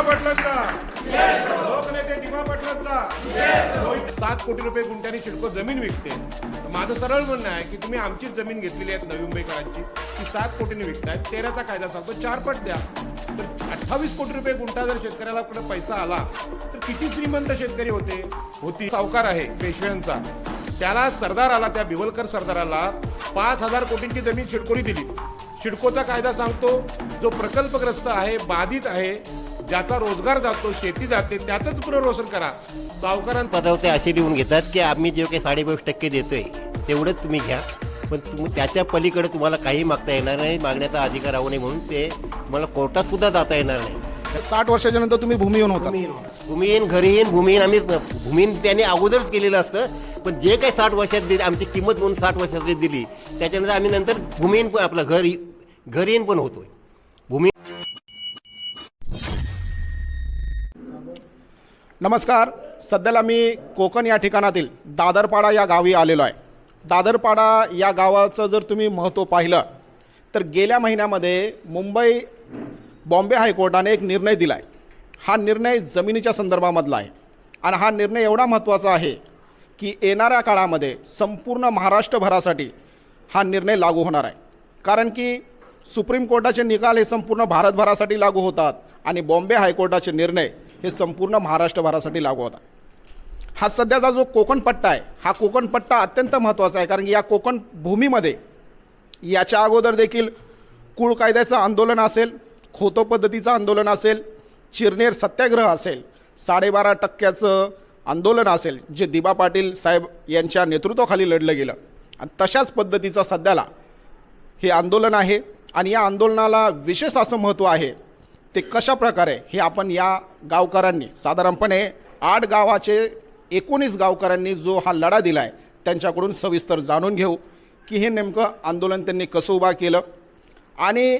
दिवा पाटलांचा. लोकनेते दिवा पाटलांचा. सात कोटी रुपये गुंठ्याने शिडको जमीन विकते. माझं सरळ म्हणणं आहे की तुम्ही आमचीच जमीन घेतलेली आहे नवी मुंबईकरांची. ती सात कोटीने विकतायत. तेराचा कायदा सांगतो चार पट द्या. तर अठ्ठावीस कोटी रुपये गुंठा जर शेतकऱ्याला कुठे पैसा आला तर किती श्रीमंत शेतकरी होते? होती सावकार आहे पेशव्यांचा. त्याला सरदार आला त्या बिवलकर सरदाराला पाच हजार कोटींची जमीन शिडकोरी दिली. शिडकोचा कायदा सांगतो जो प्रकल्पग्रस्त आहे बाधित आहे ज्याचा रोजगार जातो शेती जाते त्याचंच पुनर्वसन करा. सावकारांचा पदावर ते असे लिहून घेतात की आम्ही जे काही साडेबावीस टक्के देतोय तेवढंच तुम्ही घ्या. पण तुम्ही त्याच्या पलीकडे तुम्हाला काही मागता येणार नाही मागण्याचा अधिकार राहू नये म्हणून ते तुम्हाला कोर्टात सुद्धा जाता येणार नाही. साठ वर्षाच्या नंतर तुम्ही भूमिहीन होता. भूमिहीन घरी येईन भूमिहीन आम्ही भूमिहीन त्याने अगोदरच केलेलं असतं. पण जे काही साठ वर्षात दिली आमची किंमत म्हणून साठ वर्षात दिली त्याच्यानंतर आम्ही नंतर भूमिहीन पण आपलं घर घर येईन पण होतोय. नमस्कार. सध्याला मी कोकण या ठिकाणातील दादरपाडा या गावी आलेलो आहे. दादरपाडा या गावाचं जर तुम्ही महत्त्व पाहिलं तर गेल्या महिन्यामध्ये मुंबई बॉम्बे हायकोर्टाने एक निर्णय दिला आहे हा निर्णय जमिनीच्या संदर्भामधला आहे. आणि हा निर्णय एवढा महत्त्वाचा आहे की येणाऱ्या काळामध्ये संपूर्ण महाराष्ट्रभरासाठी हा निर्णय लागू होणार आहे. कारण की सुप्रीम कोर्टाचे निकाल हे संपूर्ण भारतभरासाठी लागू होतात आणि बॉम्बे हायकोर्टाचे निर्णय हे संपूर्ण महाराष्ट्रभरासाठी लागू होता. हा सध्याचा जो कोकण पट्टा आहे हा कोकण पट्टा अत्यंत महत्त्वाचा आहे कारण की या कोकण भूमीमध्ये याच्या अगोदर देखील कुळ कायद्याचं आंदोलन असेल खोतो पद्धतीचं आंदोलन असेल चिरनेर सत्याग्रह असेल साडेबारा टक्क्याचं आंदोलन असेल जे दिबा पाटील साहेब यांच्या नेतृत्वाखाली लढलं गेलं. आणि तशाच पद्धतीचं सध्याला हे आंदोलन आहे. आणि या आंदोलनाला विशेष असं महत्त्व आहे ते कशा प्रकारे हे आपण या गावकऱ्यांनी साधारणपणे आठ गावाचे एकोणीस गावकऱ्यांनी जो हा लढा दिला आहे त्यांच्याकडून सविस्तर जाणून घेऊ की हे नेमकं आंदोलन त्यांनी कसं उभा केलं. आणि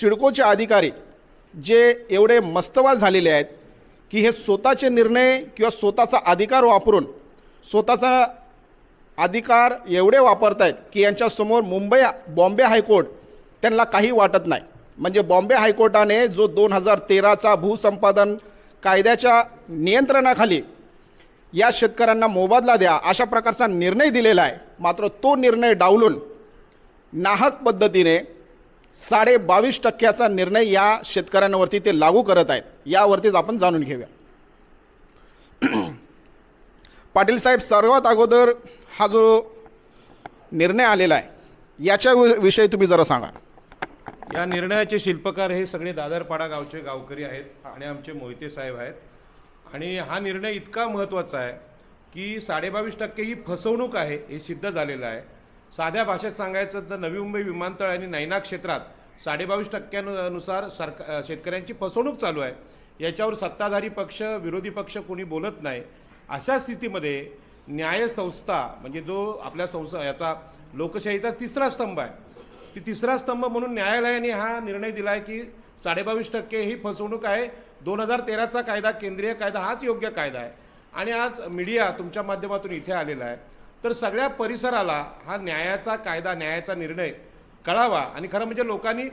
सिडकोचे अधिकारी जे एवढे मस्तवाल झालेले आहेत की हे स्वतःचे निर्णय किंवा स्वतःचा अधिकार वापरून स्वतःचा अधिकार एवढे वापरत आहेत की यांच्यासमोर मुंबई बॉम्बे हायकोर्ट त्यांना काही वाटत नाही. म्हणजे बॉम्बे हायकोर्टाने जो दोन हजार तेराचा भूसंपादन कायद्याच्या नियंत्रणाखाली या शेतकऱ्यांना मोबदला द्या अशा प्रकारचा निर्णय दिलेला आहे. मात्र तो निर्णय डावलून नाहक पद्धतीने साडे बावीस टक्क्याचा निर्णय या शेतकऱ्यांवरती ते लागू करत आहेत. यावरतीच आपण जाणून घेऊया. पाटील साहेब सर्वात अगोदर हा जो निर्णय आलेला आहे याच्या वि- विषयी तुम्ही जरा सांगा. या निर्णयाचे शिल्पकार हे सगळे दादरपाडा गावचे गावकरी आहेत आणि आमचे मोहिते साहेब आहेत. आणि हा निर्णय इतका महत्त्वाचा आहे की साडेबावीस टक्के ही फसवणूक आहे हे सिद्ध झालेलं आहे. साध्या भाषेत सांगायचं तर नवी मुंबई विमानतळ आणि नैना क्षेत्रात साडेबावीस टक्क्यानुसार सरका शेतकऱ्यांची फसवणूक चालू आहे. याच्यावर सत्ताधारी पक्ष विरोधी पक्ष कोणी बोलत नाही. अशा स्थितीमध्ये न्यायसंस्था म्हणजे जो आपल्या संस्था याचा लोकशाहीचा तिसरा स्तंभ आहे ती तिसरा स्तंभ म्हणून न्यायालयाने हा निर्णय दिला आहे की साडेबावीस टक्के ही फसवणूक आहे. दोन हजार तेराचा कायदा केंद्रीय कायदा हाच योग्य कायदा आहे. आणि आज मीडिया तुमच्या माध्यमातून इथे आलेला आहे. तर सगळ्या परिसराला हा न्यायाचा कायदा न्यायाचा निर्णय कळावा आणि खरं म्हणजे लोकांनी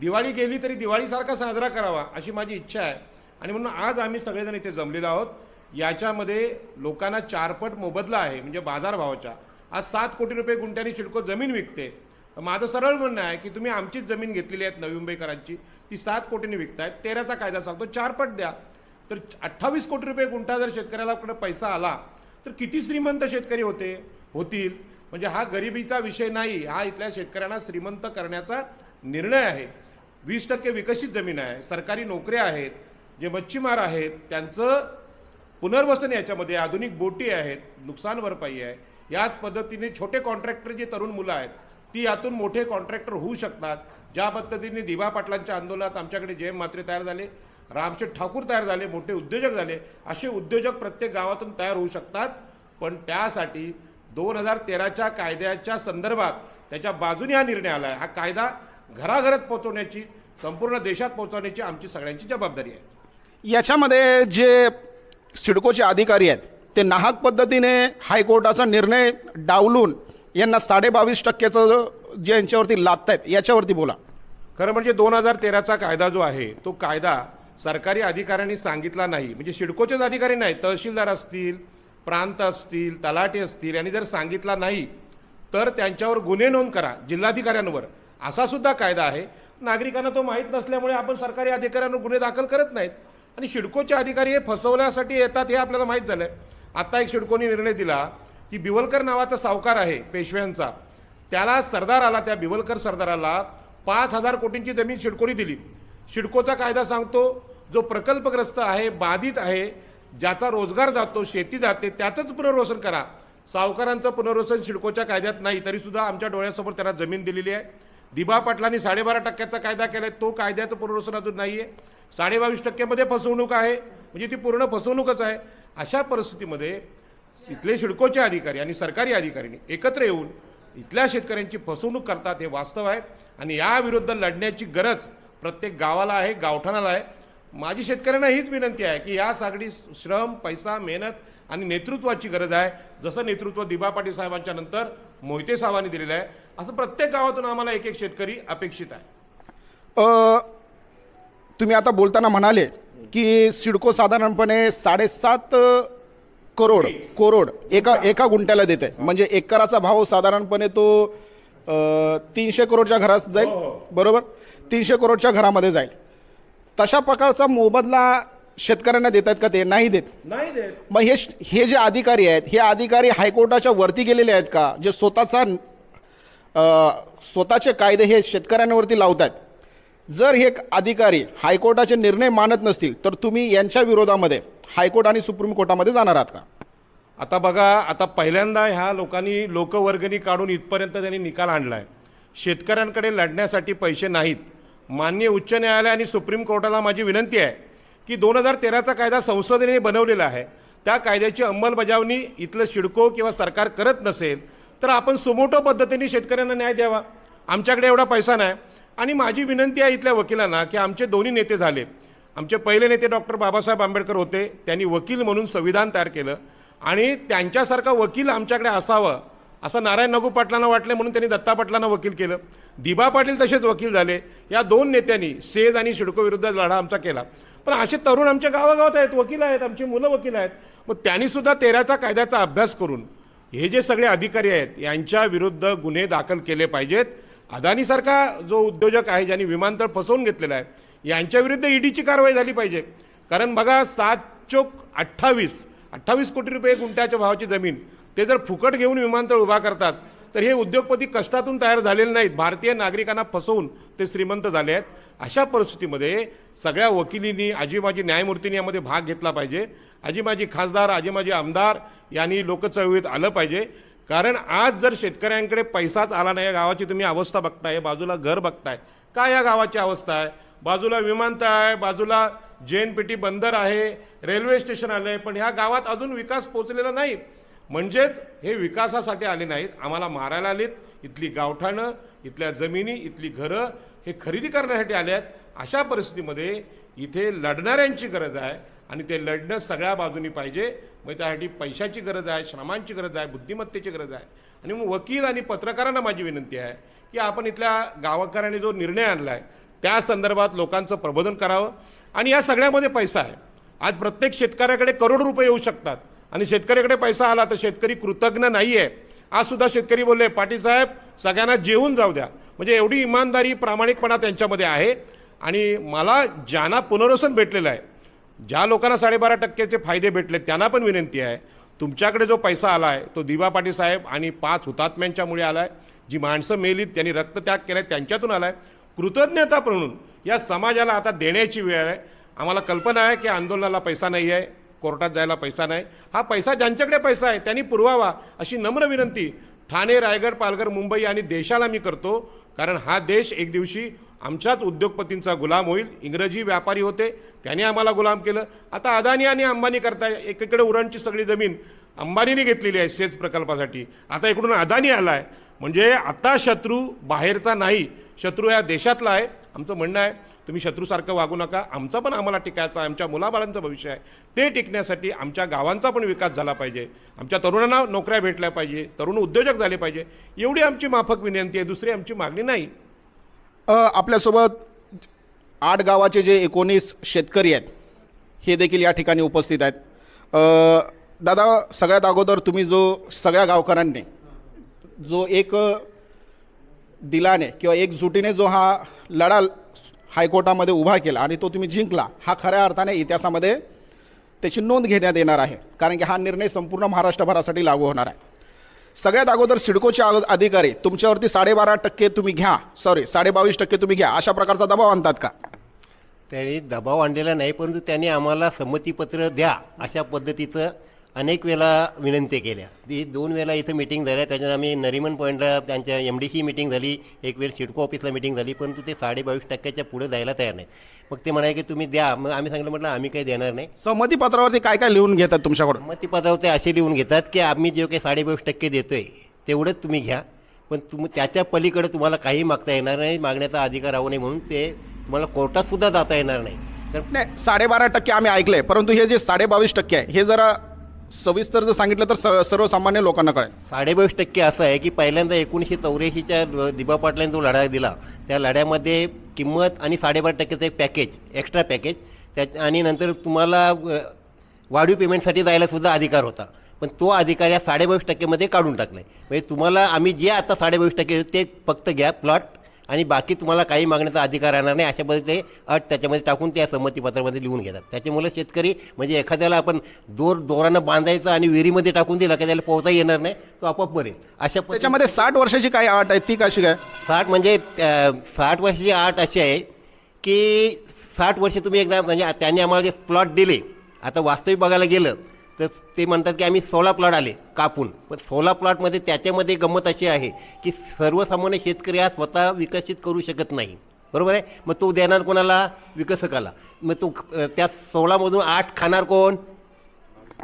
दिवाळी गेली तरी दिवाळीसारखा साजरा करावा अशी माझी इच्छा आहे. आणि म्हणून आज आम्ही सगळेजण इथे जमलेलो आहोत. याच्यामध्ये लोकांना चारपट मोबदला आहे म्हणजे बाजारभावाच्या. आज सात कोटी रुपये गुंठ्याने शिडको जमीन विकते. माझं सरळ म्हणणं आहे की तुम्ही आमचीच जमीन घेतलेली आहेत नवी मुंबईकरांची ती सात कोटीने विकतायत तेराचा कायदा सांगतो चारपट द्या. तर अठ्ठावीस कोटी रुपये गुंठा जर शेतकऱ्याला पैसा आला तर किती श्रीमंत शेतकरी होते? होतील. म्हणजे हा गरिबीचा विषय नाही हा इथल्या शेतकऱ्यांना श्रीमंत करण्याचा निर्णय आहे. वीस टक्के विकसित जमीन आहे सरकारी नोकऱ्या आहेत जे मच्छीमार आहेत त्यांचं पुनर्वसन याच्यामध्ये आधुनिक बोटी आहेत नुकसान भरपाई आहे. याच पद्धतीने छोटे कॉन्ट्रॅक्टर जे तरुण मुलं आहेत ती यातून मोठे कॉन्ट्रॅक्टर होऊ शकतात. ज्या पद्धतीने दिवा पाटलांच्या आंदोलनात आमच्याकडे जयम मात्रे तयार झाले रामशेठ ठाकूर तयार झाले मोठे उद्योजक झाले असे उद्योजक प्रत्येक गावातून तयार होऊ शकतात. पण त्यासाठी दोन हजार तेराच्या कायद्याच्या संदर्भात त्याच्या बाजूने हा निर्णय आला आहे हा कायदा घराघरात पोहोचवण्याची संपूर्ण देशात पोहोचवण्याची आमची सगळ्यांची जबाबदारी आहे. याच्यामध्ये जे सिडकोचे अधिकारी आहेत ते नाहक पद्धतीने हायकोर्टाचा निर्णय डावलून यांना साडेबावीस टक्क्याचं जे यांच्यावरती लादत आहेत याच्यावरती बोला. खरं म्हणजे दोन हजार तेराचा कायदा जो आहे तो कायदा सरकारी अधिकाऱ्यांनी सांगितला नाही. म्हणजे सिडकोचेच अधिकारी नाही तहसीलदार असतील प्रांत असतील तलाठी असतील यांनी जर सांगितला नाही तर त्यांच्यावर गुन्हे नोंद करा जिल्हाधिकाऱ्यांवर. असा सुद्धा कायदा आहे. नागरिकांना तो माहीत नसल्यामुळे आपण सरकारी अधिकाऱ्यांवर गुन्हे दाखल करत नाहीत. आणि सिडकोचे अधिकारी हे फसवण्यासाठी येतात हे आपल्याला माहीत झालं आहे आत्ता एक शिडकोनी निर्णय दिला की बिवलकर नावाचा सावकार आहे पेशव्यांचा. त्याला सरदार आला त्या बिवलकर सरदाराला पाच हजार कोटींची जमीन शिडकोनी दिली. शिडकोचा कायदा सांगतो जो प्रकल्पग्रस्त आहे बाधित आहे ज्याचा रोजगार जातो शेती जाते त्याचंच पुनर्वसन करा. सावकारांचं पुनर्वसन शिडकोच्या कायद्यात नाही तरीसुद्धा आमच्या डोळ्यासमोर त्यांना जमीन दिलेली आहे. दिबा पाटलांनी साडेबारा टक्क्याचा कायदा केला आहे तो कायद्याचं पुनर्वसन अजून नाही आहे साडेबावीस टक्क्यामध्ये फसवणूक आहे म्हणजे ती पूर्ण फसवणूकच आहे. अशा परिस्थितीमध्ये इथले सिडकोचे अधिकारी आणि सरकारी अधिकाऱ्यांनी एकत्र येऊन इथल्या शेतकऱ्यांची फसवणूक करतात हे वास्तव आहे. आणि याविरुद्ध लढण्याची गरज प्रत्येक गावाला आहे गावठाणाला आहे. माझी शेतकऱ्यांना हीच विनंती आहे की या सगळी श्रम पैसा मेहनत आणि नेतृत्वाची गरज आहे. जसं नेतृत्व दिबा पाटील साहेबांच्या नंतर मोहिते साहेबांनी दिलेलं आहे असं प्रत्येक गावातून आम्हाला एक एक शेतकरी अपेक्षित आहे. तुम्ही आता बोलताना म्हणाले की सिडको साधारणपणे साडेसात करोड करोड एका एका गुंठ्याला देते. म्हणजे एकराचा भाव साधारणपणे तो तीनशे करोडच्या घरात जाईल. बरोबर? तीनशे करोडच्या घरामध्ये जाईल. तशा प्रकारचा मोबदला शेतकऱ्यांना देत आहेत का ते? नाही देत. नाही देत. मग हे हे जे अधिकारी आहेत हे अधिकारी हायकोर्टाच्या वरती गेलेले आहेत का? जे स्वतःचा स्वतःचे कायदे हे शेतकऱ्यांवरती लावत आहेत जर हे अधिकारी हायकोर्टाचे निर्णय मानत नसतील तर तुम्ही यांच्या विरोधामध्ये हायकोर्ट आणि सुप्रीम कोर्टामध्ये जाणार आहात का? आता बघा आता पहिल्यांदा ह्या लोकांनी लोकवर्गणी काढून इथपर्यंत त्यांनी निकाल आणला आहे शेतकऱ्यांकडे लढण्यासाठी पैसे नाहीत. मान्य उच्च न्यायालय आणि सुप्रीम कोर्टाला माझी विनंती आहे की दोन हजार तेराचा कायदा संसदेने बनवलेला आहे. त्या कायद्याची अंमलबजावणी इथलं शिडको किंवा सरकार करत नसेल तर आपण सुमोटो पद्धतीने शेतकऱ्यांना न्याय द्यावा. आमच्याकडे एवढा पैसा नाही. आणि माझी विनंती आहे इथल्या वकिलांना की आमचे दोन्ही नेते झाले. आमचे पहिले नेते डॉक्टर बाबासाहेब आंबेडकर होते. त्यांनी वकील म्हणून संविधान तयार केलं. आणि त्यांच्यासारखा वकील आमच्याकडे असावं असं नारायण नगू पाटलांना वाटलं म्हणून त्यांनी दत्ता पाटलांना वकील केलं. दिबा पाटील तसेच वकील झाले. या दोन नेत्यांनी सेज आणि शिडको विरुद्ध लढा आमचा केला. पण असे तरुण आमच्या गावागावात आहेत वकील आहेत आमची मुलं वकील आहेत. मग त्यांनीसुद्धा तेराचा कायद्याचा अभ्यास करून हे जे सगळे अधिकारी आहेत यांच्या विरुद्ध गुन्हे दाखल केले पाहिजेत. अदानीसारखा जो उद्योजक आहे ज्यांनी विमानतळ फसवून घेतलेला आहे यांच्याविरुद्ध ईडीची कारवाई झाली पाहिजे. कारण बघा सात चोक अठ्ठावीस अठ्ठावीस कोटी रुपये गुंठ्याच्या भावाची जमीन ते जर फुकट घेऊन विमानतळ उभा करतात तर हे उद्योगपती कष्टातून तयार झालेले नाहीत. भारतीय नागरिकांना फसवून ते श्रीमंत झाले आहेत. अशा परिस्थितीमध्ये सगळ्या वकिलींनी आजीमाजी न्यायमूर्तींनी यामध्ये भाग घेतला पाहिजे. आजीमाजी खासदार आजीमाजी आमदार यांनी लोकचळवळीत आलं पाहिजे. कारण आज जर शेतकऱ्यांकडे पैसाच आला नाही या गावाची तुम्ही अवस्था बघताय बाजूला घर बघताय काय या गावाची अवस्था आहे? बाजूला विमानतळ आहे बाजूला जे एन पी टी बंदर आहे रेल्वे स्टेशन आलं आहे पण ह्या गावात अजून विकास पोचलेला नाही. म्हणजेच हे विकासासाठी आले नाहीत आम्हाला मारायला आलेत इथली गावठाणं इथल्या जमिनी इथली घरं हे खरेदी करण्यासाठी आले आहेत अशा परिस्थितीमध्ये इथे लढणाऱ्यांची गरज आहे. आणि ते लढणं सगळ्या बाजूनी पाहिजे. मग त्यासाठी पैशाची गरज आहे श्रमांची गरज आहे बुद्धिमत्तेची गरज आहे. आणि मग वकील आणि पत्रकारांना माझी विनंती आहे की आपण इथल्या गावकऱ्यांनी जो निर्णय आणला आहे त्या संदर्भात लोकांचं प्रबोधन करावं. आणि या सगळ्यामध्ये पैसा आहे. आज प्रत्येक शेतकऱ्याकडे करोड रुपये येऊ शकतात. आणि शेतकऱ्याकडे पैसा आला तर शेतकरी कृतज्ञ नाही आहे आज सुद्धा शेतकरी बोलले पाटील साहेब सगळ्यांना जेवून जाऊ द्या. म्हणजे एवढी इमानदारी प्रामाणिकपणा त्यांच्यामध्ये आहे. आणि मला ज्यांना पुनर्वसन भेटलेलं आहे ज्या लोकांना साडेबारा टक्क्याचे फायदे भेटले त्यांना पण विनंती आहे तुमच्याकडे जो पैसा आला आहे तो दिवा पाटील साहेब आणि पाच हुतात्म्यांच्यामुळे आला आहे जी माणसं मेलीत त्यांनी रक्तत्याग केला आहे त्यांच्यातून आला आहे कृतज्ञता म्हणून या समाजाला आता देण्याची वेळ आहे. आम्हाला कल्पना आहे की आंदोलनाला पैसा नाही आहे कोर्टात जायला पैसा नाही. हा पैसा ज्यांच्याकडे पैसा आहे त्यांनी पुरवावा अशी नम्र विनंती ठाणे रायगड पालघर मुंबई आणि देशाला मी करतो. कारण हा देश एक दिवशी आमच्याच उद्योगपतींचा गुलाम होईल. इंग्रजी व्यापारी होते. त्यांनी आम्हाला गुलाम केलं. आता अदानी आणि अंबानी करताय. एकीकडे उरणची सगळी जमीन अंबानीने घेतलेली आहे सेच प्रकल्पासाठी. आता इकडून अदानी आला आहे म्हणजे आता शत्रू बाहेरचा नाही. शत्रू या देशातला आहे. आमचं म्हणणं आहे तुम्ही शत्रूसारखं वागू नका. आमचा पण आम्हाला टिकायचा आहे. आमच्या मुलाबाळांचं भविष्य आहे. ते टिकण्यासाठी आमच्या गावांचा पण विकास झाला पाहिजे. आमच्या तरुणांना नोकऱ्या भेटल्या पाहिजे. तरुण उद्योजक झाले पाहिजे. एवढी आमची माफक विनंती आहे. दुसरी आमची मागणी नाही. आपल्यासोबत आठ गावाचे जे एकोणीस शेतकरी आहेत हे देखील या ठिकाणी उपस्थित आहेत. दादा सगळ्यात अगोदर तुम्ही जो सगळ्या गावकऱ्यांनी जो एक दिलाने किंवा एकजुटीने जो हा लढा हायकोर्टामध्ये उभा केला आणि तो तुम्ही जिंकला हा खऱ्या अर्थाने इतिहासामध्ये त्याची नोंद घेण्यात येणार आहे. कारण की हा निर्णय संपूर्ण महाराष्ट्रभरासाठी लागू होणार आहे. सगळ्यात अगोदर सिडकोचे अधिकारी तुमच्यावरती साडेबारा टक्के तुम्ही घ्या. सॉरी साडेबावीस टक्के तुम्ही घ्या. अशा प्रकारचा दबाव आणतात का? त्यांनी दबाव आणलेला नाही परंतु त्यांनी आम्हाला संमतीपत्र द्या अशा पद्धतीचं अनेक वेळा विनंती केल्या. ती दोन वेळा इथं मिटिंग झाल्या. त्याच्यानं आम्ही नरिमन पॉईंटला त्यांच्या एम डी सी मिटिंग झाली. एक वेळ सिडको ऑफिसला मिटिंग झाली. परंतु ते साडेबावीस टक्क्याच्या पुढे जायला तयार नाही. मग ते म्हणाले की तुम्ही द्या. मग आम्ही सांगितलं म्हटलं आम्ही काही देणार नाही. संमती पत्रावरती काय काय लिहून घेतात तुमच्याकडून? संमतीपत्रावर ते असे लिहून घेतात की आम्ही जे काही साडेबावीस टक्के देतोय तेवढंच तुम्ही घ्या. पण तुम त्याच्या पलीकडे तुम्हाला काही मागता येणार नाही. मागण्याचा अधिकार राहू नये म्हणून ते तुम्हाला कोर्टात सुद्धा जाता येणार नाही. तर नाही साडेबारा टक्के आम्ही ऐकलंय. परंतु हे जे साडेबावीस टक्के आहे हे जरा सविस्तर जर सांगितलं तर सर्व सर्वसामान्य लोकांना कळेल. साडेबावीस टक्के असं आहे की पहिल्यांदा एकोणीसशे चौऱ्याऐंशीच्या दिबा पाटलांनी जो लढा दिला त्या लढ्यामध्ये किंमत आणि साडेबारा टक्क्याचं एक पॅकेज एक्स्ट्रा पॅकेज त्या आणि नंतर तुम्हाला वाढीव पेमेंटसाठी जायलासुद्धा अधिकार होता. पण तो अधिकार या साडेबावीस टक्केमध्ये काढून टाकला आहे म्हणजे तुम्हाला आम्ही जे आता साडेबावीस टक्के ते फक्त घ्या प्लॉट आणि बाकी तुम्हाला काही मागण्याचा अधिकार राहणार नाही अशा पद्धतीने अट त्याच्यामध्ये टाकून त्या संमतीपत्रामध्ये लिहून घेतात. त्याच्यामुळे शेतकरी म्हणजे एखाद्याला आपण दोर दोरानं बांधायचं आणि विहिरीमध्ये टाकून दिला की त्याला पोहता येणार नाही तो आपोआप मरेल. अशा त्याच्यामध्ये साठ वर्षाची काय अट आहे? ती कशी काय? साठ म्हणजे साठ वर्षाची आठ अशी आहे की साठ वर्ष तुम्ही एकदा म्हणजे त्यांनी आम्हाला जे प्लॉट दिले आता वास्तविक बघायला गेलं तर ते म्हणतात की आम्ही सोळा प्लॉट आले कापून. पण सोळा प्लॉटमध्ये त्याच्यामध्ये गंमत अशी आहे की सर्वसामान्य शेतकरी हा स्वतः विकसित करू शकत नाही. बरोबर आहे? मग तो देणार कोणाला? विकसकाला. मग तो त्या सोळामधून आठ खाणार कोण?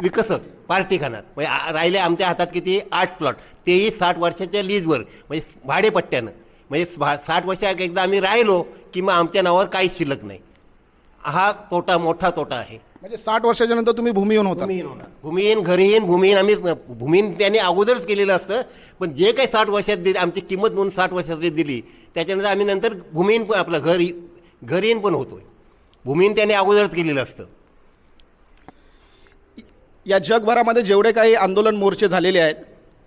विकसक पार्टी खाणार. म्हणजे राहिले आमच्या हातात किती? आठ प्लॉट तेही साठ वर्षाच्या लीजवर म्हणजे भाडेपट्ट्यानं. म्हणजे भा- साठ वर्ष एकदा आम्ही राहिलो की मग आमच्या नावावर काहीच शिल्लक नाही. हा तोटा मोठा तोटा आहे. म्हणजे साठ वर्षाच्या नंतर तुम्ही भूमिहीन होता. भूमिहीन होणार भूमिहीन घरीहीन भूमिहीन आम्ही भूमिहीन त्यांनी अगोदरच केलेलं असतं. पण जे काही साठ वर्षात दिली आमची किंमत म्हणून साठ वर्षात दिली त्याच्यानंतर आम्ही नंतर भूमिहीन पण आपलं घर घरहीन पण होतोय. भूमिहीन त्यांनी अगोदरच केलेलं असतं. या जगभरामध्ये जेवढे काही आंदोलन मोर्चे झालेले आहेत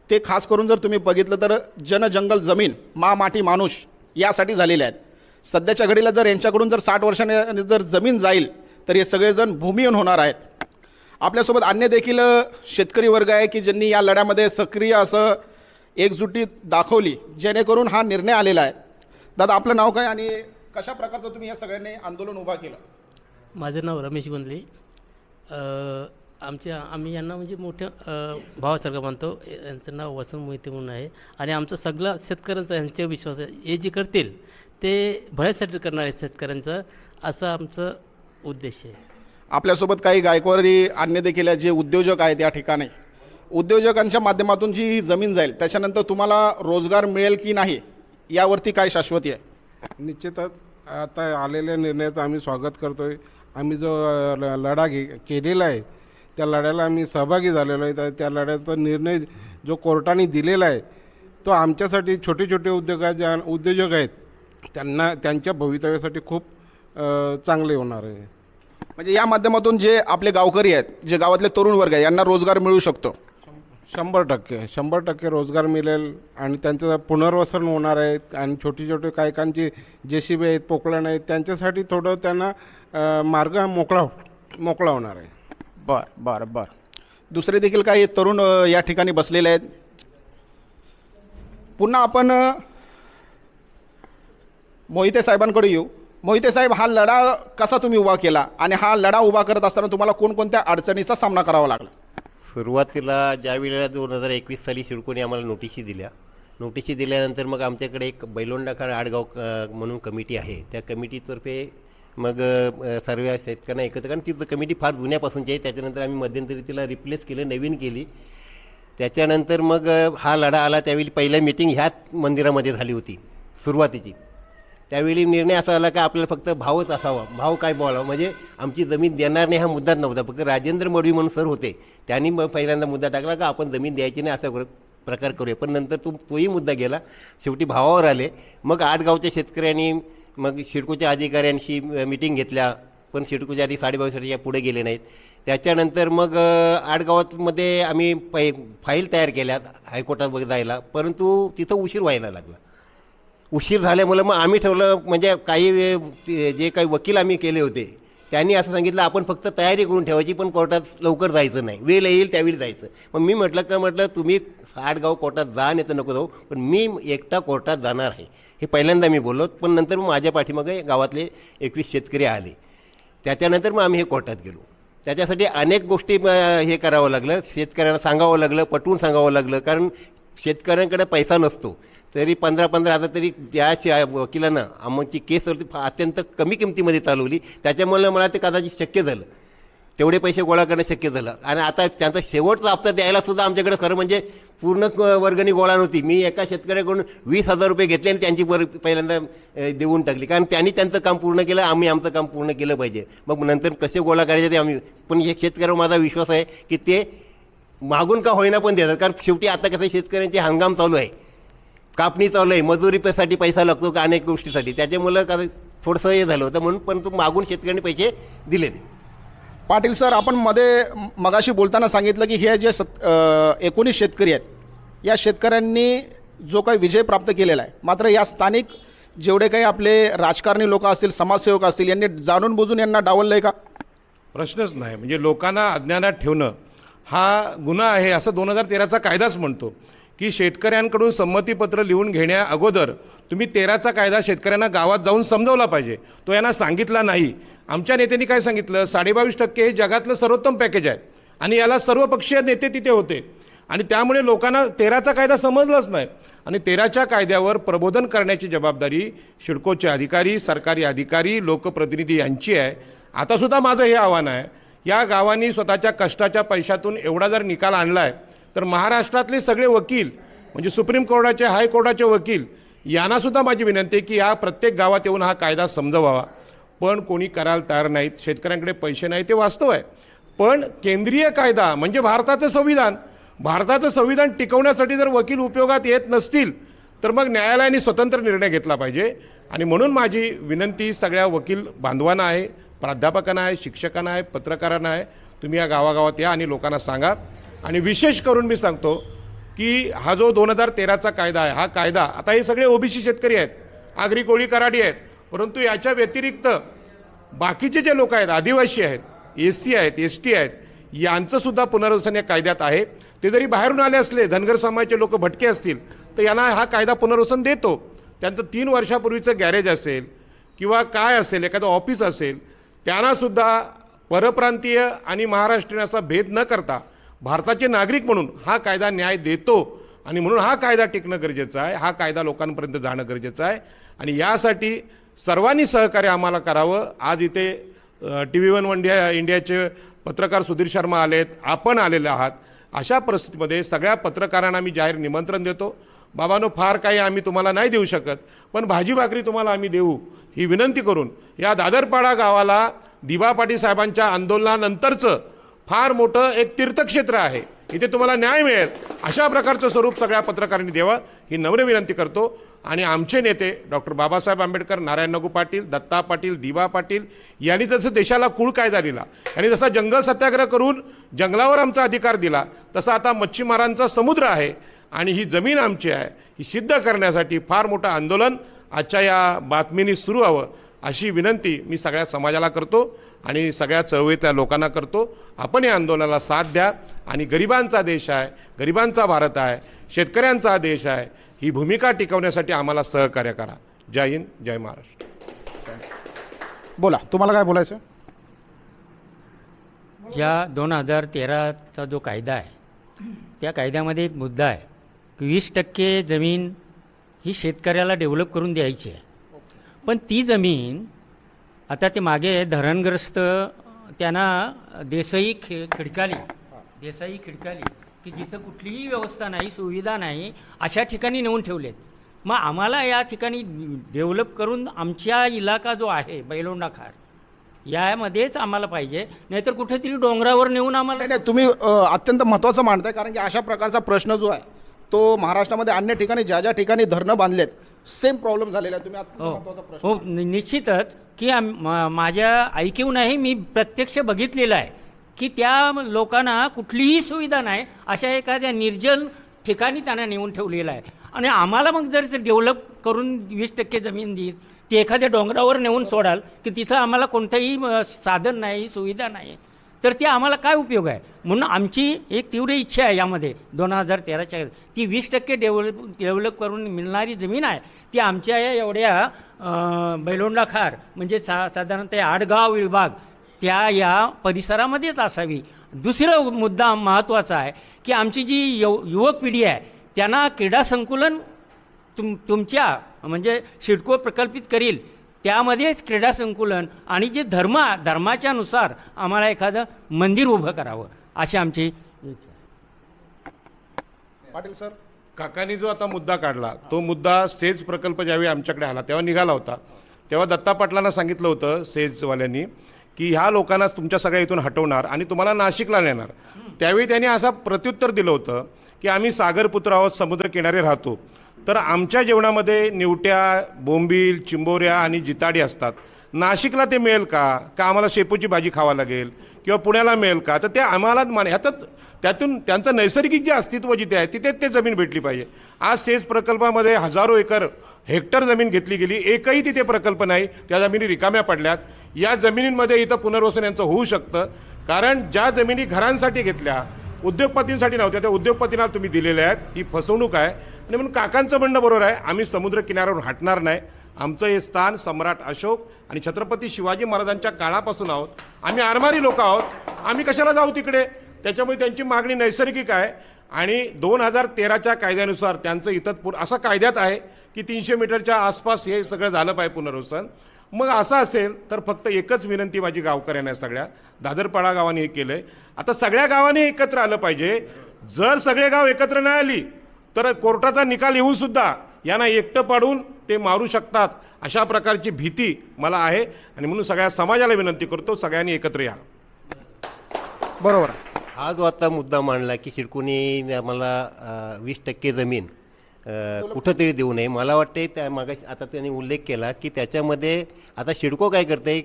ते खास करून जर तुम्ही बघितलं तर जन जंगल जमीन मा माटी माणूस यासाठी झालेले आहेत. सध्याच्या घडीला जर यांच्याकडून जर साठ वर्षाने जर जमीन जाईल तर हे सगळेजण भूमिहीन होणार आहेत. आपल्यासोबत अन्य देखील शेतकरी वर्ग आहे की ज्यांनी या लढ्यामध्ये सक्रिय असं एकजुटी दाखवली जेणेकरून हा निर्णय आलेला आहे. दादा आपलं नाव काय आणि कशा प्रकारचं तुम्ही या सगळ्यांनी आंदोलन उभा केलं? माझं नाव रमेश गोंदले. आमच्या आम्ही यांना म्हणजे मोठ्या भावासारखं मानतो. यांचं नाव वसंत मोहिते म्हणून आहे. आणि आमचं सगळं शेतकऱ्यांचा यांच्या विश्वास आहे. हे जे करतील ते भल्यासाठी करणार आहेत शेतकऱ्यांचं. असं आमचं उद्देश आहे. आपल्यासोबत काही गायकवाडी अन्य देखील जे उद्योजक आहेत या ठिकाणी. उद्योजकांच्या माध्यमातून जी ही जमीन जाईल त्याच्यानंतर तुम्हाला रोजगार मिळेल की नाही यावरती काय शाश्वती आहे? निश्चितच. आता आलेल्या निर्णयाचं आम्ही स्वागत करतोय. आम्ही जो लढा घे केलेला आहे त्या लढ्याला आम्ही सहभागी झालेलो आहे. तर त्या लढ्याचा निर्णय जो कोर्टाने दिलेला आहे तो आमच्यासाठी छोटे छोटे उद्योगा ज्या उद्योजक आहेत त्यांना त्यांच्या भवितव्यासाठी खूप चांगले होणार आहे. म्हणजे या माध्यमातून जे आपले गावकरी आहेत जे गावातले तरुण वर्ग आहे यांना रोजगार मिळू शकतो. शंभर टक्के शंभर टक्के रोजगार मिळेल आणि त्यांचं पुनर्वसन होणार आहे आणि छोटी छोटी कायकांची जे सी बी आहेत पोकळण आहेत त्यांच्यासाठी थोडं त्यांना मार्ग मोकळा मोकळा होणार आहे. बर बर बर. दुसरे देखील काही तरुण या ठिकाणी बसलेले आहेत. पुन्हा आपण मोहिते साहेबांकडे येऊ. मोहिते साहेब हा लढा कसा तुम्ही उभा केला? आणि हा लढा उभा करत असताना तुम्हाला कोणकोणत्या अडचणीचा सामना करावा लागला? सुरुवातीला ज्या वेळेला दोन हजार एकवीस साली शिडकोने आम्हाला नोटिशी दिल्या. नोटिशी दिल्यानंतर मग आमच्याकडे एक बैलोंडाखार आडगाव म्हणून कमिटी आहे. त्या कमिटीतर्फे मग सर्वे सर्व शेतकऱ्यांना एकत्र कारण ती कमिटी फार जुन्यापासूनची आहे. त्याच्यानंतर आम्ही मध्यंतरी तिला रिप्लेस केलं नवीन केली. त्याच्यानंतर मग हा लढा आला. त्यावेळी पहिल्या मीटिंग ह्याच मंदिरामध्ये झाली होती सुरुवातीची. त्यावेळी निर्णय असा आला का आपल्याला फक्त भावच असावा. भाव काय बोलावा? म्हणजे आमची जमीन देणार नाही हा मुद्दाच नव्हता. फक्त राजेंद्र मडवी म्हणून सर होते. त्यांनी मग पहिल्यांदा मुद्दा टाकला का आपण जमीन द्यायची नाही असा प्र- प्रकार करूया. पण नंतर तो तोही मुद्दा गेला. शेवटी भावावर आले. मग आठ गावच्या शेतकऱ्यांनी मग शिडकोच्या अधिकाऱ्यांशी मिटिंग घेतल्या. पण शिडकोच्या आधी साडेबावीससाठी पुढे गेले नाहीत. त्याच्यानंतर मग आडगावातमध्ये आम्ही पै फाईल तयार केल्यात हायकोर्टात वगैरे जायला. परंतु तिथं उशीर व्हायला लागला. उशीर झाल्यामुळं मग आम्ही ठेवलं म्हणजे काही जे काही वकील आम्ही केले होते त्यांनी असं सांगितलं आपण फक्त तयारी करून ठेवायची पण कोर्टात लवकर जायचं नाही. वेळ येईल त्यावेळी जायचं. मग मी म्हटलं का म्हटलं तुम्ही साठगाव कोर्टात जा नाही तर नको जाऊ पण मी एकटा कोर्टात जाणार आहे. हे पहिल्यांदा मी बोललो पण नंतर मग माझ्या पाठीमागे गावातले एकवीस शेतकरी आले. त्याच्यानंतर मग आम्ही हे कोर्टात गेलो. त्याच्यासाठी अनेक गोष्टी हे करावं लागलं शेतकऱ्यांना सांगावं लागलं पटवून सांगावं लागलं कारण शेतकऱ्यांकडे पैसा नसतो. तरी पंधरा पंधरा हजार तरी त्या शि- वकिलानं आमची केसवरती अत्यंत कमी किमतीमध्ये चालवली. त्याच्यामुळे मला ते कदाचित शक्य झालं. तेवढे पैसे गोळा करणं शक्य झालं. आणि आता त्यांचा शेवटचा हप्ता द्यायला सुद्धा आमच्याकडे खरं म्हणजे पूर्ण वर्गणी गोळा नव्हती. मी एका शेतकऱ्याकडून वीस हजार रुपये घेतले आणि त्यांची वर पहिल्यांदा देऊन टाकली. कारण त्यांनी त्यांचं काम पूर्ण केलं आम्ही आमचं काम पूर्ण केलं पाहिजे. मग नंतर कसे गोळा करायचे ते आम्ही पण हे शेतकऱ्यावर माझा विश्वास आहे की ते मागून का होईना पण देतात. कारण शेवटी आता कसं शेतकऱ्यांचे हंगाम चालू आहे. कापणी चालू आहे मजुरीसाठी पैसा लागतो का अनेक गोष्टीसाठी. त्याच्यामुळं का थोडंसं हे झालं होतं म्हणून पण तो मागून शेतकऱ्यांनी पैसे दिले नाही. पाटील सर आपण मध्ये मगाशी बोलताना सांगितलं की हे जे सत एकोणीस शेतकरी आहेत या शेतकऱ्यांनी जो काही विजय प्राप्त केलेला आहे मात्र या स्थानिक जेवढे काही आपले राजकारणी लोक असतील समाजसेवक असतील यांनी जाणून बुजून यांना डावललं आहे का? प्रश्नच नाही. म्हणजे लोकांना अज्ञानात ठेवणं हा गुन्हा आहे असं दोन हजार तेराचा कायदाच म्हणतो. की शेतकऱ्यांकडून संमतीपत्र लिहून घेण्या अगोदर तुम्ही तेराचा कायदा शेतकऱ्यांना गावात जाऊन समजवला पाहिजे. तो यांना सांगितला नाही. आमच्या नेत्यांनी काय सांगितलं? साडेबावीस टक्के हे जगातलं सर्वोत्तम पॅकेज आहे. आणि याला सर्वपक्षीय नेते तिथे होते. आणि त्यामुळे लोकांना तेराचा कायदा समजलाच नाही. आणि तेराच्या कायद्यावर प्रबोधन करण्याची जबाबदारी शिडकोचे अधिकारी सरकारी अधिकारी लोकप्रतिनिधी यांची आहे. आतासुद्धा माझं हे आव्हान आहे. या गावांनी स्वतःच्या कष्टाच्या पैशातून एवढा जर निकाल आणला आहे तर महाराष्ट्रातले सगळे वकील म्हणजे सुप्रीम कोर्टाचे हायकोर्टाचे वकील यांनासुद्धा माझी विनंती आहे की या प्रत्येक गावात येऊन हा कायदा समजवावा. पण कोणी करायला तयार नाहीत शेतकऱ्यांकडे पैसे नाही ते वास्तव आहे. पण केंद्रीय कायदा म्हणजे भारताचं संविधान भारताचं संविधान टिकवण्यासाठी जर वकील उपयोगात येत नसतील तर मग न्यायालयाने स्वतंत्र निर्णय घेतला पाहिजे. आणि म्हणून माझी विनंती सगळ्या वकील बांधवांना आहे प्राध्यापकांना आहे शिक्षकांना आहे पत्रकारांना आहे तुम्ही या गावागावात या आणि लोकांना सांगा. आणि विशेष करून मी सांगतो की हा जो दोन हजार तेराचा कायदा आहे हा कायदा आता हे सगळे ओबीसी शेतकरी आहेत आगरी कोळी कराडी आहेत परंतु याच्या व्यतिरिक्त बाकीचे जे लोक आहेत आदिवासी आहेत एस सी आहेत एस टी आहेत यांचंसुद्धा पुनर्वसन या कायद्यात आहे. ते जरी बाहेरून आले असले धनगर समाजाचे लोक भटके असतील तर यांना हा कायदा पुनर्वसन देतो. त्यांचं तीन वर्षापूर्वीचं गॅरेज असेल किंवा काय असेल एखादं ऑफिस असेल त्यांनासुद्धा परप्रांतीय आणि महाराष्ट्रीयन असा भेद न करता भारताचे नागरिक म्हणून हा कायदा न्याय देतो आणि म्हणून हा कायदा टिकणं गरजेचं आहे हा कायदा लोकांपर्यंत जाणं गरजेचं आहे. आणि यासाठी सर्वांनी सहकार्य आम्हाला करावं. आज इथे टी व्ही वन वन इंडियाचे पत्रकार सुधीर शर्मा आलेत आपण आलेले आहात. अशा परिस्थितीमध्ये सगळ्या पत्रकारांना मी जाहीर निमंत्रण देतो. बाबांनो फार काही आम्ही तुम्हाला नाही देऊ शकत पण भाजी भाकरी तुम्हाला आम्ही देऊ ही विनंती करून या दादरपाडा गावाला दिबा पाटील साहेबांच्या आंदोलनानंतरचं फार मोठं एक तीर्थक्षेत्र आहे. इथे तुम्हाला न्याय मिळेल. अशा प्रकारचं स्वरूप सगळ्या पत्रकारांनी द्यावं ही नम्र विनंती करतो. आणि आमचे नेते डॉक्टर बाबासाहेब आंबेडकर नारायण नगू पाटील दत्ता पाटील दिवा पाटील यांनी जसं देशाला कुळ कायदा दिला यांनी जसा जंगल सत्याग्रह करून जंगलावर आमचा अधिकार दिला तसा आता मच्छीमारांचा समुद्र आहे आणि ही जमीन आमची आहे ही सिद्ध करण्यासाठी फार मोठं आंदोलन आजच्या या बातमीनी सुरू व्हावं अशी विनंती मी सगळ्या समाजाला करतो आणि सगळ्या चळवळीतल्या लोकांना करतो. आपण या आंदोलनाला साथ द्या आणि गरिबांचा देश आहे गरिबांचा भारत आहे शेतकऱ्यांचा हा देश आहे ही भूमिका टिकवण्यासाठी आम्हाला सहकार्य करा. जय हिंद जय महाराष्ट्र. बोला तुम्हाला काय बोलायचं? या दोन हजार तेराचा जो कायदा आहे त्या कायद्यामध्ये एक मुद्दा आहे की वीस टक्के जमीन ही शेतकऱ्याला डेव्हलप करून द्यायची आहे. पण ती जमीन आता ते मागे धरणग्रस्त त्यांना देसाई खि खिडकाली देसाई खिडकाली की जिथं कुठलीही व्यवस्था नाही सुविधा नाही अशा ठिकाणी नेऊन ठेवलेत. मग आम्हाला या ठिकाणी डेव्हलप करून आमच्या इलाका जो आहे बैलोंडा खार यामध्येच आम्हाला पाहिजे. नाहीतर कुठेतरी डोंगरावर नेऊन आम्हाला नाही तुम्ही अत्यंत महत्त्वाचं मानताय कारण की अशा प्रकारचा प्रश्न जो आहे तो महाराष्ट्रामध्ये अन्य ठिकाणी ज्या ज्या ठिकाणी धरणं बांधलेत सेम प्रॉब्लेम झालेला आहे. तुम्ही आता हो. महत्त्वाचा प्रश्न हो नि- निश्चितच की आम- मा- माझ्या ऐकीवूनही मी प्रत्यक्ष बघितलेलं आहे की त्या लोकांना कुठलीही सुविधा नाही अशा एखाद्या निर्जन ठिकाणी त्यांना नेऊन ठेवलेलं आहे. आणि आम्हाला मग जर डेव्हलप करून वीस टक्के जमीन देईल ती एखाद्या डोंगरावर नेऊन सोडाल की तिथं आम्हाला कोणतंही अ, साधन नाही सुविधा नाही तर ते आम्हाला काय उपयोग आहे? म्हणून आमची एक तीव्र इच्छा आहे यामध्ये. दोन हजार तेराच्या ती वीस टक्के डेव्हलप डेव्हलप करून मिळणारी जमीन आहे. ती आमच्या या एवढ्या बैलोंडाखार बैलोंडा खार म्हणजे सा साधारणतः आडगाव विभाग त्या या परिसरामध्येच असावी. दुसरा मुद्दा महत्त्वाचा आहे की आमची जी यव युवक पिढी आहे त्यांना क्रीडा संकुलन तुम तुमच्या म्हणजे शिडको प्रकल्पित करील. त्यामध्येच क्रीडा संकुलन आणि जे धर्म धर्माच्या नुसार आम्हाला एखादं मंदिर उभं करावं अशी आमची इच्छा आहे. पाटील सर काकांनी जो आता मुद्दा काढला तो मुद्दा सेज प्रकल्प ज्यावेळी आमच्याकडे आला तेव्हा निघाला होता. तेव्हा दत्ता पाटलांना सांगितलं होतं सेजवाल्यांनी की ह्या लोकांना तुमच्या सगळ्या इथून हटवणार आणि तुम्हाला नाशिकला नेणार. त्यावेळी त्यांनी असा प्रत्युत्तर दिलं होतं की आम्ही सागरपुत्र आहोत समुद्रकिनारी राहतो. तर आमच्या जेवणामध्ये निवट्या बोंबील चिंबोऱ्या आणि जिताडी असतात. नाशिकला ते मिळेल का? का आम्हाला शेपूची भाजी खावा लागेल? किंवा पुण्याला मिळेल का? तर ते आम्हाला मान ह्यातच त्यातून त्यांचं नैसर्गिक जे अस्तित्व जिथे आहे तिथे ते जमीन भेटली पाहिजे. आज सेच प्रकल्पामध्ये हजारो एकर हेक्टर जमीन घेतली गेली. एकही तिथे प्रकल्प नाही. त्या जमिनी रिकाम्या पडल्यात. या जमिनींमध्ये इथं पुनर्वसन यांचं होऊ शकतं. कारण ज्या जमिनी घरांसाठी घेतल्या उद्योगपतींसाठी नव्हत्या त्या उद्योगपतींना तुम्ही दिलेल्या आहेत. ही फसवणूक आहे. आणि म्हणून काकांचं म्हणणं बरोबर आहे. आम्ही समुद्र किनाऱ्यावरून हटणार नाही. आमचं हे स्थान सम्राट अशोक आणि छत्रपती शिवाजी महाराजांच्या काळापासून आहोत. आम्ही आरमारी लोक आहोत. आम्ही कशाला जाऊ तिकडे? त्याच्यामुळे त्यांची मागणी नैसर्गिक आहे. आणि दोन हजार तेराच्या कायद्यानुसार त्यांचं इथं पुर असं कायद्यात आहे की तीनशे मीटरच्या आसपास हे सगळं झालं पाहिजे पुनर्वसन. मग असं असेल तर फक्त एकच विनंती माझी गावकऱ्यांना आहे सगळ्या. दादरपाडा गावाने हे केलं आहे आता सगळ्या गावाने एकत्र आलं पाहिजे. जर सगळे गाव एकत्र नाही आली तर कोर्टाचा निकाल येऊन सुद्धा यांना एकटं पाडून ते मारू शकतात अशा प्रकारची भीती मला आहे. आणि म्हणून सगळ्या समाजाला विनंती करतो सगळ्यांनी एकत्र या. बरोबर. आहे हा जो आता मुद्दा मांडला की शिडकोनी आम्हाला वीस टक्के जमीन कुठंतरी देऊ नये. मला वाटते त्या मागा आता त्यांनी उल्लेख केला की त्याच्यामध्ये आता शिडको काय करते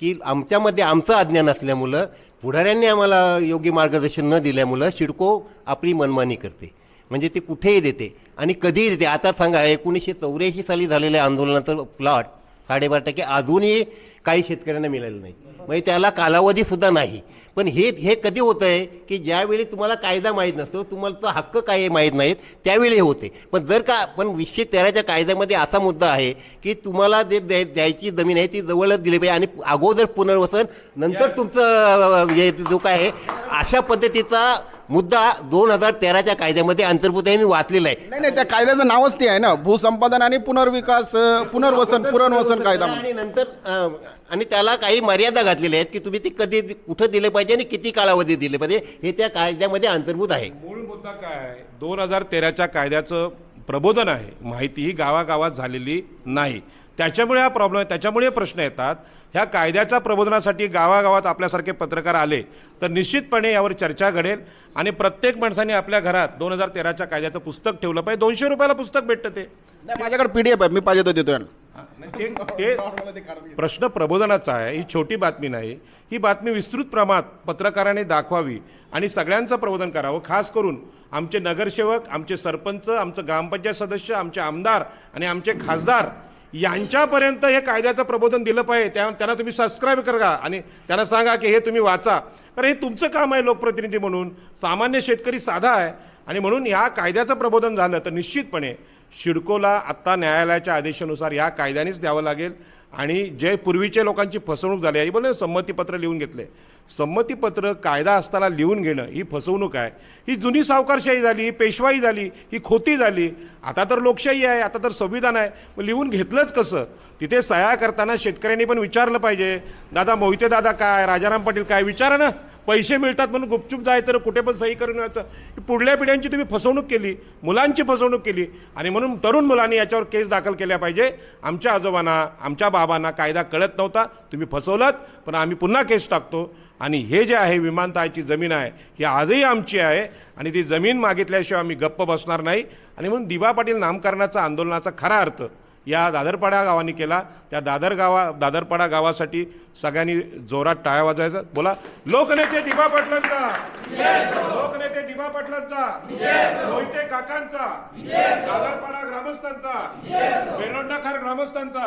की आमच्यामध्ये आमचं अज्ञान असल्यामुळं पुढाऱ्यांनी आम्हाला योग्य मार्गदर्शन न दिल्यामुळं शिडको आपली मनमानी करते. म्हणजे ते कुठेही देते. आणि कधीही देते. आता सांगा एकोणीसशे चौऱ्याऐंशी साली झालेल्या आंदोलनाचं प्लॉट साडेबारा टक्के अजूनही काही शेतकऱ्यांना मिळालं नाही. म्हणजे त्याला कालावधीसुद्धा नाही. पण हे हे कधी होतं आहे की ज्यावेळी तुम्हाला कायदा माहीत नसतो तुम्हाला हक्क काय माहीत नाहीत त्यावेळी हे होते. पण जर का पण वीसशे तेराच्या कायद्यामध्ये असा मुद्दा आहे की तुम्हाला जे द्याय द्यायची जमीन आहे ती जवळच दिली पाहिजे आणि अगोदर पुनर्वसन नंतर तुमचं जो काय आहे अशा पद्धतीचा मुद्दा दोन हजार तेराच्या कायद्यामध्ये अंतर्भूत आहे मी वाचलेला आहे. नाही नाही त्या कायद्याचं नावच ते आहे ना. भूसंपादन आणि पुनर्विकास अ, पुनर्वसन पुनर्वसन कायदा म्हणून. आणि नंतर अं, आणि त्याला काही मर्यादा घातलेल्या आहेत की तुम्ही ती कधी कुठं दिले पाहिजे आणि किती कालावधी दिले पाहिजे हे त्या कायद्यामध्ये अंतर्भूत आहे. मूळ मुद्दा काय आहे? दोन हजार तेराच्या कायद्याचं प्रबोधन आहे. माहिती ही गावागावात झालेली नाही. त्याच्यामुळे हा प्रॉब्लेम आहे. त्याच्यामुळे हे प्रश्न येतात. ह्या कायद्याच्या प्रबोधनासाठी गावागावात आपल्यासारखे पत्रकार आले तर निश्चितपणे यावर चर्चा घडेल आणि प्रत्येक माणसाने आपल्या घरात दोन हजार तेराच्या कायद्याचं पुस्तक ठेवलं पाहिजे. दोनशे रुपयाला पुस्तक भेटतं ते. माझ्याकडे पी डी एफ आहे मी पाहिजे तर देतो ते ते प्रश्न प्रबोधनाचा आहे ही छोटी बातमी नाही. ही बातमी विस्तृत प्रमाणात पत्रकारांनी दाखवावी आणि सगळ्यांचं प्रबोधन करावं खास करून आमचे नगरसेवक आमचे सरपंच आमचं ग्रामपंचायत सदस्य आमचे आमदार आणि आमचे खासदार यांच्यापर्यंत हे कायद्याचं प्रबोधन दिलं पाहिजे. त्या त्यांना तुम्ही सबस्क्राईब करा आणि त्यांना सांगा की हे तुम्ही वाचा. कारण हे तुमचं काम आहे लोकप्रतिनिधी म्हणून. सामान्य शेतकरी साधा आहे. आणि म्हणून ह्या कायद्याचं प्रबोधन झालं तर निश्चितपणे शिडकोला आत्ता न्यायालयाच्या आदेशानुसार या कायद्यानेच द्यावं लागेल. आणि जे पूर्वीच्या लोकांची फसवणूक झाली आहे बोल संमतीपत्र लिहून घेतले. संमतीपत्र कायदा असताना लिहून घेणं ही फसवणूक आहे. ही जुनी सावकारशाही झाली ही पेशवाई झाली ही खोती झाली. आता तर लोकशाही आहे आता तर संविधान आहे. मग लिहून घेतलंच कसं? तिथे सह्या करताना शेतकऱ्यांनी पण विचारलं पाहिजे. दादा मोहिते दादा काय? राजाराम पाटील काय? विचारा ना. पैसे मिळतात म्हणून गुपचूप जायचं कुठे पण सही करून यायचं. पुढल्या पिढ्यांची तुम्ही फसवणूक केली मुलांची फसवणूक केली आणि म्हणून तरुण मुलांनी याच्यावर केस दाखल केल्या पाहिजे. आमच्या आजोबांना आमच्या बाबांना कायदा कळत नव्हता. तुम्ही फसवलात पण आम्ही पुन्हा केस टाकतो. आणि हे जे आहे विमानतळाची जमीन आहे ही आजही आमची आहे आणि ती जमीन मागितल्याशिवाय आम्ही गप्प बसणार नाही. आणि म्हणून दिबा पाटील नामकरणाचा आंदोलनाचा खरा अर्थ या दादरपाडा गावाने केला. त्या दादर गावा दादरपाडा गावासाठी सगळ्यांनी जोरात टाळ्या वाजवायचा. बोला लोकनेते दिबा पाटलांचा. लोकनेते दिबा पाटलांचा. मोहिते काकांचा. दादरपाडा ग्रामस्थांचा. बेलोंडाखार ग्रामस्थांचा.